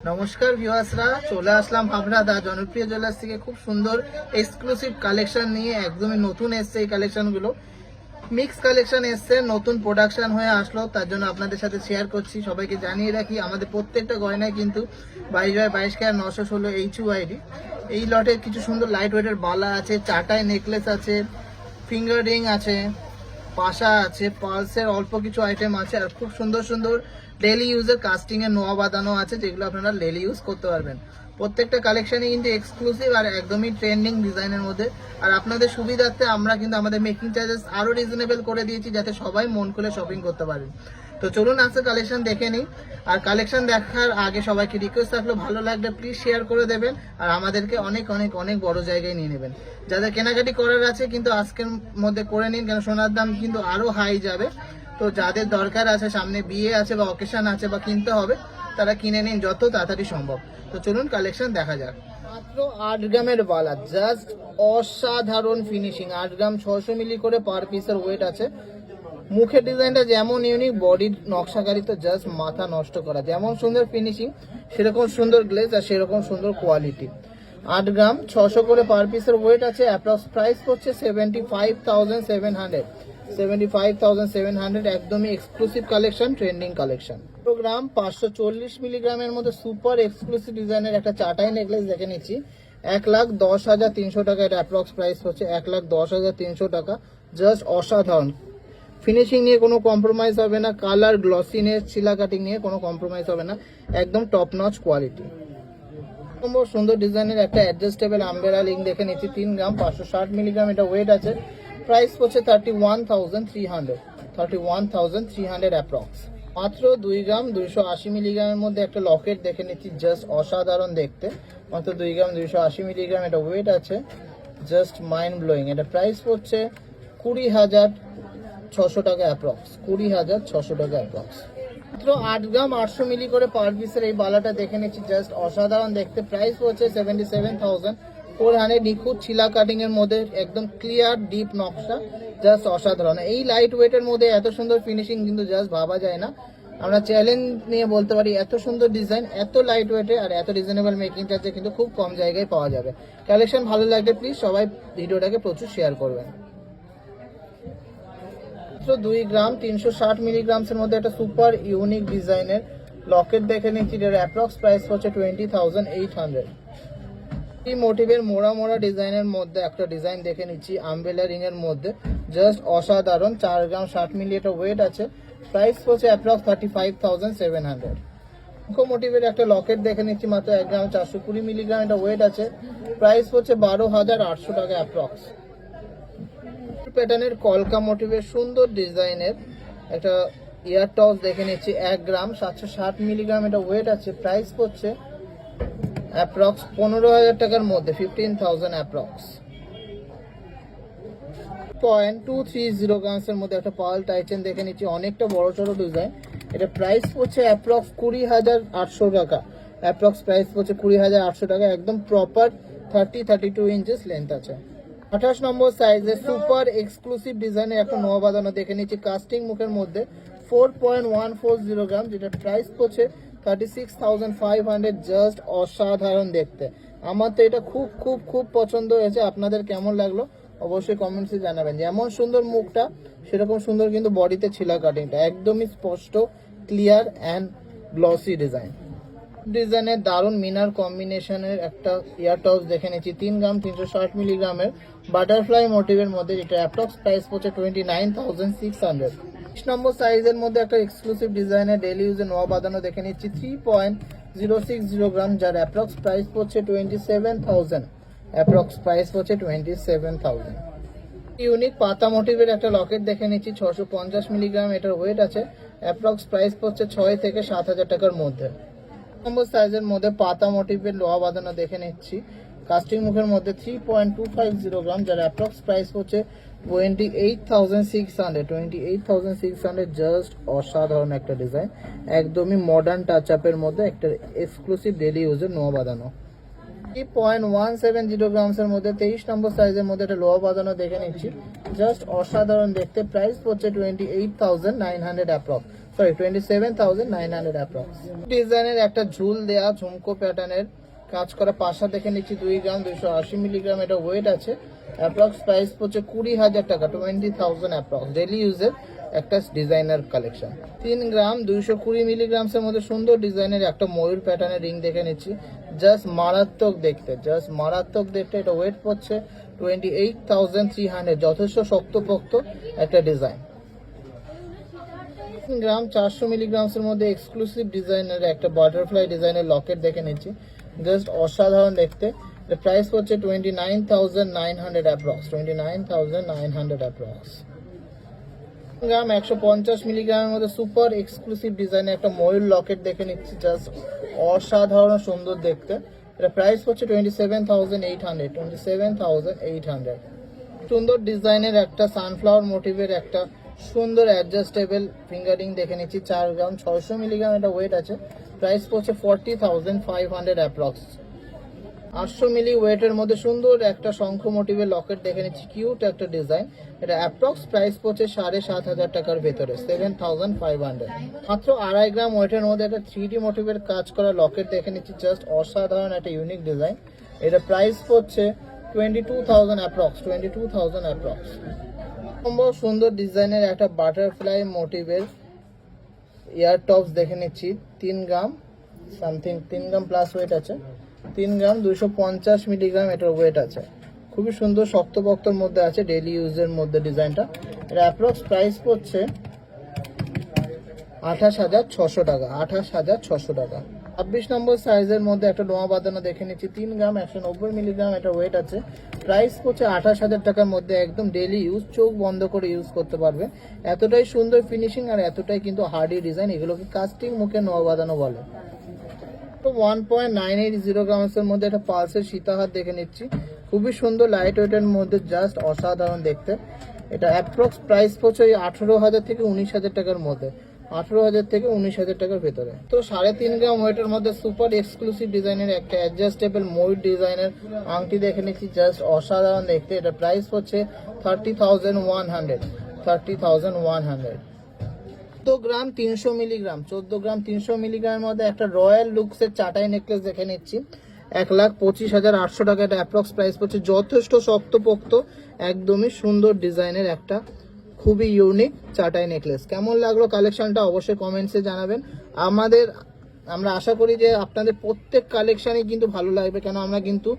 নমস্কার ভিউয়ার্সরা, চলে আসলাম হাবড়া দা জনপ্রিয় জুয়েলার্স থেকে। খুব সুন্দর এক্সক্লুসিভ কালেকশন নিয়ে, একদমই নতুন এসছে এই কালেকশনগুলো মিক্স কালেকশন এসছে, নতুন প্রোডাকশন হয়ে আসলো, তার জন্য আপনাদের সাথে শেয়ার করছি। সবাইকে জানিয়ে রাখি, আমাদের প্রত্যেকটা গয়নায় কিন্তু বাইশ বাই বাইশ কে নশো ষোলো এইচ আইডি এই লটে কিছু সুন্দর লাইট ওয়েটের বালা আছে চাটায় নেকলেস আছে ফিঙ্গার রিং আছে পাশা আছে পালসের অল্প কিছু আইটেম আছে আর খুব সুন্দর সুন্দর ডেলি ইউজের কাস্টিং এর নোয়া বাঁধানো আছে যেগুলো আপনারা ডেলি ইউজ করতে পারবেন। প্রত্যেকটা কালেকশনই কিন্তু এক্সক্লুসিভ আর একদমই ট্রেন্ডিং ডিজাইনের মধ্যে। আর আপনাদের সুবিধার্থে আমরা কিন্তু আমাদের মেকিং চার্জেস আরও রিজনেবল করে দিয়েছি যাতে সবাই মন খুলে শপিং করতে পারেন তো চলুন আজকে কালেকশন দেখে নিই। আর কালেকশন দেখার আগে সবাইকে রিকোয়েস্ট থাকল, ভালো লাগলে প্লিজ শেয়ার করে দেবেন আর আমাদেরকে অনেক অনেক অনেক বড় জায়গায় নিয়ে নেবেন। যাদের কেনাকাটি করার আছে কিন্তু আজকের মধ্যে করে নিন, কেন সোনার দাম কিন্তু আরও হাই যাবে। তো যাদের দরকার আছে, সামনে বিয়ে আছে বা অকেশন আছে বা কিনতে হবে, তারা কিনে নিন যত তাড়াতাড়ি সম্ভব। তো চলুন কালেকশন দেখা যাক। মাত্র আট গ্রামের বালা জাস্ট অসাধারণ ফিনিশিং আট গ্রাম ছশো মিলি করে পার পিসের ওয়েট আছে। মুখের ডিজাইনটা যেমন ইউনিক বডির নকশাকারী তো জাস্ট মাথা নষ্ট করা। যেমন সুন্দর ফিনিশিং সেরকম সুন্দর গ্লেজ আর সেরকম সুন্দর কোয়ালিটি আট গ্রাম, ছশো করে পার পিসের ওয়েট আছে অ্যাপ্রক্স প্রাইস পড়ছে seventy five thousand seven hundred seventy five thousand seven hundred একদমই exclusive collection trending collection gram পাঁচশো চল্লিশ মিলিগ্রামের মধ্যে সুপার এক্সক্লুসিভ ডিজাইনের একটা চাটাই নেকলেস দেখে নিচ্ছি। এক লাখ দশ হাজার তিনশো টাকা, এটা অ্যাপ্রক্স প্রাইস হচ্ছে এক লাখ দশ হাজার তিনশো টাকা। জাস্ট অসাধারণ। ফিনিশিং নিয়ে কোনো কম্প্রোমাইজ হবে না কালার গ্লসিনেস চিলা কাটিং নিয়ে কোনো কম্প্রোমাইজ হবে না, একদম টপ নচ কোয়ালিটি নম্বর সুন্দর ডিজাইনের একটা অ্যাডজাস্টেবল আম্বেরা লিঙ্ক দেখে নিচ্ছি, তিন গ্রাম, পাঁচশো ষাট মিলিগ্রাম এটা ওয়েট আছে। প্রাইস পড়ছে thirty one thousand three hundred thirty one thousand three hundred approx মাত্র দুই গ্রাম, দুইশো আশি মিলিগ্রামের মধ্যে একটা লকেট দেখে নিচ্ছি জাস্ট অসাধারণ দেখতে। মাত্র দুই গ্রাম, দুইশো আশি মিলিগ্রাম এটা ওয়েট আছে জাস্ট মাইন্ড ব্লোয়িং এটা প্রাইস পড়ছে কুড়ি হাজার ছশো টাকা অ্যাপ্রক্স কুড়ি হাজার ছশো টাকা অ্যাপ্রক্স মাত্র আট গ্রাম আটশো মিলি করে পার পিসের এই বালাটা দেখে নিচ্ছি জাস্ট অসাধারণ দেখতে। প্রাইস পড়ছে seventy seven thousand four hundred নিখুঁত ছিলা কাটিং এর মধ্যে একদম ক্লিয়ার ডিপ নকশা জাস্ট অসাধারণ। এই লাইট ওয়েটের মধ্যে এত সুন্দর ফিনিশিং কিন্তু জাস্ট ভাবা যায় না। আমরা চ্যালেঞ্জ নিয়ে বলতে পারি, এত সুন্দর ডিজাইন এত লাইট ওয়েটে আর এত রিজনেবল মেকিং চার্জে কিন্তু খুব কম জায়গায় পাওয়া যাবে। কালেকশন ভালো লাগলে প্লিজ সবাই ভিডিওটাকে প্রচুর শেয়ার করবেন। মাত্র দুই গ্রাম তিনশো ষাট মিলিগ্রামসের মধ্যে একটা সুপার ইউনিক ডিজাইনের লকেট দেখে নিচ্ছি যেটা অ্যাপ্রক্স প্রাইস হচ্ছে টোয়েন্টি থাউজেন্ড এইট হান্ড্রেড। এই মোটিভের মোড়া মোড়া ডিজাইনের মধ্যে একটা ডিজাইন দেখে নিচ্ছি আমবেলা এর মধ্যে। জাস্ট অসাধারণ, চার গ্রাম ষাট মিলি এটা ওয়েট আছে। প্রাইস হচ্ছে approx thirty five thousand seven hundred. মোটিভের একটা লকেট দেখে নিচ্ছি, মাত্র এক গ্রাম চারশো কুড়ি মিলিগ্রাম এটা ওয়েট আছে। প্রাইস হচ্ছে বারো হাজার আটশো টাকা অ্যাপ্রক্স। প্যাটার্নের কলকা মোটিভের সুন্দর ডিজাইনের একটা ইয়ার টপস দেখে নিচ্ছি, এক গ্রাম, সাতশো ষাট মিলিগ্রাম এটা ওয়েট আছে প্রাইস পড়ছে অ্যাপ্রক্স পনেরো হাজার টাকার মধ্যে fifteen thousand approx point two three zero গ্রামসের মধ্যে একটা পাল টাইটেন দেখে নিচ্ছি, অনেকটা বড় সড়ো ডিজাইন এটা প্রাইস পড়ছে অ্যাপ্রক্স কুড়ি হাজার আটশো টাকা। অ্যাপ্রক্স প্রাইস পড়ছে কুড়ি হাজার আটশো টাকা, একদম proper thirty thirty two inches length আছে। আঠাশ নম্বর সাইজের সুপার এক্সক্লুসিভ ডিজাইনের একটা নোয়া বাঁধানো দেখে নিচ্ছি। কাস্টিং মুখের মধ্যে four point one four zero gram যেটা প্রাইস পড়ছে thirty six thousand five hundred just অসাধারণ দেখতে। আমার তো এটা খুব খুব খুব পছন্দ হয়েছে। আপনাদের কেমন লাগল অবশ্যই কমেন্টসে জানাবেন। যেমন সুন্দর মুখটা, সেরকম সুন্দর কিন্তু বডিতে ছিলা কাটিংটা একদমই স্পষ্ট ক্লিয়ার অ্যান্ড গ্লসি ডিজাইন ডিজাইনের দারুণ মিনার কম্বিনেশনের একটা ইয়ার টপস দেখে নিচ্ছি। তিন গ্রাম তিনশো ষাট মিলিগ্রামের বাটারফ্লাই মোটিভের মধ্যে যেটা অ্যাপ্রক্স প্রাইস পড়ছে twenty nine thousand six hundred বিশ নম্বর সাইজের মধ্যে একটা এক্সক্লুসিভ ডিজাইনের ডেলি ইউজে নোয়া বাঁধানো দেখে নিচ্ছি। Three point zero six zero gram যার অ্যাপ্রক্স প্রাইস পড়ছে twenty seven thousand approx price পড়ছে টোয়েন্টি সেভেন থাউজেন্ড ইউনিক পাতা মোটিভের একটা লকেট দেখে নিচ্ছি, ছশো পঞ্চাশ মিলিগ্রাম এটার ওয়েট আছে। অ্যাপ্রক্স প্রাইস পড়ছে ছয় থেকে সাত হাজার টাকার মধ্যে। নম্বর সাইজের মধ্যে পাতা মোটিভের লোহা বাঁধানো দেখে নিচ্ছি। কাস্টিং মুখের মধ্যে three point two five zero gram, যার অ্যাপ্রক্স প্রাইস হচ্ছে twenty eight thousand six hundred twenty eight thousand six hundred just অসাধারণ একটা ডিজাইন একদমই মডার্ন টাচ আপের মধ্যে একটা এক্সক্লুসিভ ডেলি ইউজের নোয়া বাঁধানো। Three point one seven zero গ্রামসের মধ্যে তেইশ নম্বর সাইজের মধ্যে একটা লোহা বাঁধানো দেখে নিচ্ছি। জাস্ট অসাধারণ দেখতে। প্রাইস পড়ছে twenty eight thousand nine hundred approx sorry twenty seven thousand nine hundred approx ডিজাইনের একটা ঝুল দেয়া, ঝুমকো প্যাটার্নের কাজ করা পাশা দেখে নিচ্ছি, দুই গ্রাম, দুইশো আশি মিলিগ্রাম এটা ওয়েট আছে। অ্যাপ্রক্স প্রাইস পড়ছে কুড়ি হাজার টাকা টোয়েন্টি থাউজেন্ড অ্যাপ্রক্স ডেলি ইউজের একটা ডিজাইনার কালেকশন তিন গ্রাম, দুইশো কুড়ি মিলিগ্রামসের মধ্যে সুন্দর ডিজাইনের একটা ময়ূর প্যাটার্নের রিং দেখে নিচ্ছি। জাস্ট মারাত্মক দেখতে জাস্ট মারাত্মক দেখতে এটা ওয়েট পড়ছে twenty eight thousand three hundred যথেষ্ট শক্তপোক্ত একটা ডিজাইন গ্রাম চারশো মিলিগ্রামসের মধ্যে এক্সক্লুসিভ ডিজাইনের একটা বাটারফ্লাই ডিজাইনের লকেট দেখে নিচ্ছি। জাস্ট অসাধারণ দেখতে। প্রাইস হচ্ছে twenty nine thousand nine hundred approx twenty nine thousand nine hundred approx gram একশো পঞ্চাশ মিলিগ্রামের মধ্যে সুপার এক্সক্লুসিভ ডিজাইনের একটা ময়ূর লকেট দেখে নিচ্ছি। জাস্ট অসাধারণ সুন্দর দেখতে। এটা প্রাইস হচ্ছে twenty seven thousand eight hundred twenty seven thousand eight hundred সুন্দর ডিজাইনের একটা সানফ্লাওয়ার মোটিভের একটা সুন্দর অ্যাডজাস্টেবল ফিঙ্গারিং দেখে নিচ্ছি, চার গ্রাম, ছয়শো মিলিগ্রাম এটা ওয়েট আছে। প্রাইস পড়ছে forty thousand five hundred approx আটশো মিলি ওয়েটের মধ্যে সুন্দর একটা শঙ্খ মোটিভের লকেট দেখে নিচ্ছি কিউট একটা ডিজাইন এটা অ্যাপ্রক্স প্রাইস পড়ছে সাড়ে সাত হাজার টাকার ভেতরে সেভেন থাউজেন্ড ফাইভ হান্ড্রেড মাত্র আড়াই গ্রাম ওয়েটের মধ্যে একটা থ্রি ডি মোটিভের কাজ করা লকেট দেখে নিচ্ছি জাস্ট অসাধারণ একটা ইউনিক ডিজাইন এটা প্রাইস পড়ছে twenty two thousand approx twenty two thousand approx সম্ভব সুন্দর ডিজাইনের একটা বাটারফ্লাই মোটিভের ইয়ার টপস দেখে নিচ্ছি। তিন গ্রাম সামথিং তিন গ্রাম প্লাস ওয়েট আছে। তিন গ্রাম দুশো পঞ্চাশ মিলিগ্রাম এটার ওয়েট আছে। খুবই সুন্দর শক্তপক্তর মধ্যে আছে ডেলি ইউজের মধ্যে ডিজাইনটা। এটা অ্যাপ্রক্স প্রাইস পড়ছে আঠাশ হাজার ছশো টাকা, আঠাশ হাজার ছশো টাকা। ছাব্বিশ নম্বর সাইজের মধ্যে একটা ডোমা বাঁধানো দেখে নিচ্ছি। তিন গ্রাম একশো নব্বই মিলিগ্রাম এটা ওয়েট আছে। প্রাইস পড়ছে আঠাশ হাজার টাকার মধ্যে একদম ডেলি ইউজ চোখ বন্ধ করে ইউজ করতে পারবে। এতটাই সুন্দর ফিনিশিং আর এতটাই কিন্তু হার্ডি ডিজাইন এগুলোকে কাস্টিং মুখে নোয়া বাঁধানো বলে। তো one point nine eight zero গ্রামসের মধ্যে একটা পালসের সীতাহার দেখে নিচ্ছি। খুবই সুন্দর লাইট ওয়েটের মধ্যে জাস্ট অসাধারণ দেখতে। এটা অ্যাপ্রক্স প্রাইস পড়ছে ওই আঠেরো হাজার থেকে উনিশ হাজার টাকার মধ্যে। আঠেরো হাজার থেকে উনিশ হাজার টাকার ভেতরে। তো সাড়ে তিন গ্রাম ওয়েটের মধ্যে সুপার এক্সক্লুসিভ ডিজাইনের একটা অ্যাডজাস্টেবল ময়ূর ডিজাইনের আংটি দেখে নিচ্ছি জাস্ট অসাধারণ দেখতে। এটা প্রাইস হচ্ছে thirty thousand one hundred thirty thousand one hundred চোদ্দ গ্রাম তিনশো মিলিগ্রাম, চোদ্দ গ্রাম তিনশো মিলিগ্রামের মধ্যে একটা রয়্যাল লুকসের চাটাই নেকলেস দেখে নিচ্ছি। এক লাখ পঁচিশ হাজার আটশো টাকা এটা অ্যাপ্রক্স প্রাইস পড়ছে। যথেষ্ট শক্তপোক্ত, একদমই সুন্দর ডিজাইনের একটা খুবই ইউনিক চাটাই নেকলেস কেমন লাগল কালেকশনটা অবশ্যই কমেন্টসে জানাবেন। আমাদের, আমরা আশা করি যে আপনাদের প্রত্যেক কালেকশনই কিন্তু ভালো লাগবে কেন আমরা কিন্তু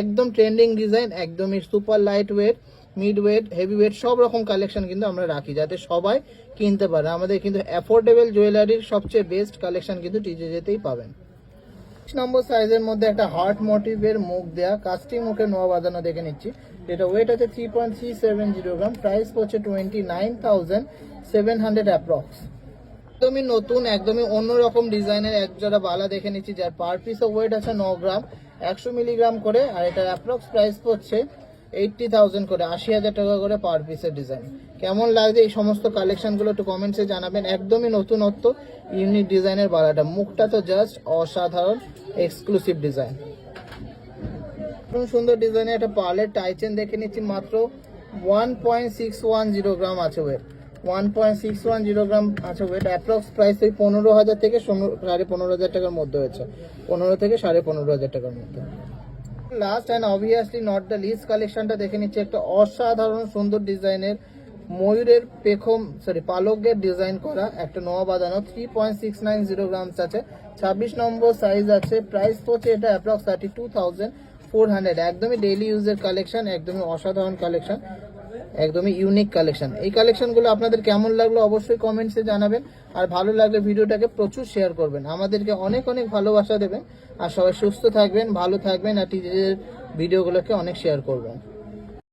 একদম ট্রেন্ডিং ডিজাইন একদমই super light weight mid weight heavy weight সব রকম কালেকশন কিন্তু আমরা রাখি, যাতে সবাই কিনতে পারে। আমাদের কিন্তু অ্যাফোর্ডেবল জুয়েলারির সবচেয়ে বেস্ট কালেকশন কিন্তু টিজে যেতেই পাবেন। নম্বর সাইজের মধ্যে একটা হার্ট মোটিভের মুখ দেয়া কাস্টিং মুখে নোয়া বাঁধানো দেখে নিচ্ছি। এটা ওয়েট আছে three point three seven zero gram price পড়ছে twenty nine thousand seven hundred approx একদমই নতুন, একদমই অন্যরকম ডিজাইনের এক জোড়া বালা দেখে নিচ্ছি, যার পার পিস ওয়েট আছে ন গ্রাম, একশো মিলিগ্রাম করে, আর এটার অ্যাপ্রক্স প্রাইস পড়ছে এইটটি থাউজেন্ড করে, আশি হাজার টাকা করে পার পিসের ডিজাইন কেমন লাগছে এই সমস্ত কালেকশনগুলো একটু কমেন্টসে জানাবেন। একদমই নতুনত্ব ইউনিক ডিজাইনের বালাটা মুখটা তো জাস্ট অসাধারণ এক্সক্লুসিভ ডিজাইন খুব সুন্দর ডিজাইনের একটা পার্লের টাইচেন দেখে নিচ্ছি মাত্র one point six one zero gram আছে weight one point six one zero gram আছে ওয়েট অ্যাপ্রক্স প্রাইস ওই পনেরো হাজার থেকে সাড়ে পনেরো হাজার টাকার মধ্যে হয়েছে। পনেরো থেকে সাড়ে পনেরো হাজার টাকার মধ্যে। Last and obviously not the least কালেকশনটা দেখে নিচ্ছি, একটা অসাধারণ সুন্দর ডিজাইনের ময়ূরের পেখম সরি পালকের ডিজাইন করা একটা নোয়া বাঁধানো three point six nine zero grams আছে, ছাব্বিশ নম্বর সাইজ আছে প্রাইস পড়ছে এটা approx thirty two thousand four hundred একদমই ডেইলি ইউজের কালেকশন একদমই অসাধারণ কালেকশন একদমই ইউনিক কালেকশন এই কালেকশনগুলো আপনাদের কেমন লাগল অবশ্যই কমেন্টসে জানাবেন। আর ভালো লাগলে ভিডিওটাকে প্রচুর শেয়ার করবেন। আমাদেরকে অনেক অনেক ভালোবাসা দেবেন। আর সবাই সুস্থ থাকবেন, ভালো থাকবেন, আর টিজের ভিডিওগুলোকে অনেক শেয়ার করবেন।